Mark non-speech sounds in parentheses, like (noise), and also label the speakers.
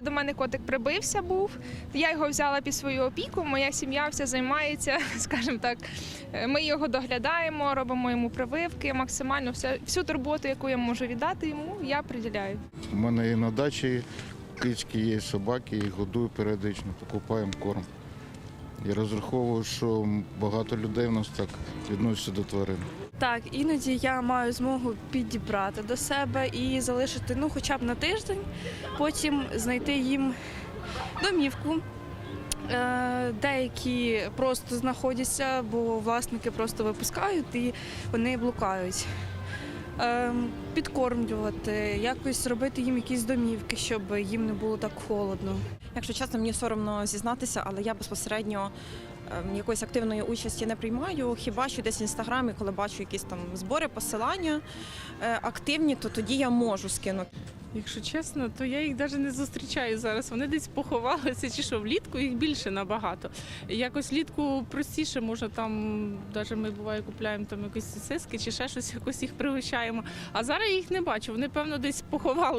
Speaker 1: До мене котик прибився був. Я його взяла під свою опіку. Моя сім'я вся займається, (laughs) скажімо так. Е, Ми його доглядаємо, робимо йому прививки, максимально все, всю турботу, яку я можу віддати йому, я приділяю.
Speaker 2: У мене і на дачі кички є, собаки, їх годую періодично, покупаємо корм. І розраховую, що багато людей в нас так відносяться до тварин.
Speaker 3: Так, іноді я маю змогу підібрати до себе і залишити ну, хоча б на тиждень, потім знайти їм домівку. Е, Деякі просто знаходяться, бо власники просто випускають і вони блукають. Е, Підкормлювати, якось робити їм якісь домівки, щоб їм не було так холодно.
Speaker 4: Якщо чесно, мені соромно зізнатися, але я безпосередньо ем, якоїсь активної участі не приймаю. Хіба що десь в інстаграмі, коли бачу якісь там збори, посилання е, активні, то тоді я можу скинути.
Speaker 5: Якщо чесно, то я їх навіть не зустрічаю зараз. Вони десь поховалися, чи що влітку їх більше набагато. Якось влітку простіше, може там, навіть ми буває купляємо там якісь сиски чи ще щось, якось їх пригощаємо. А зараз їх не бачу. Вони, певно, десь поховалися.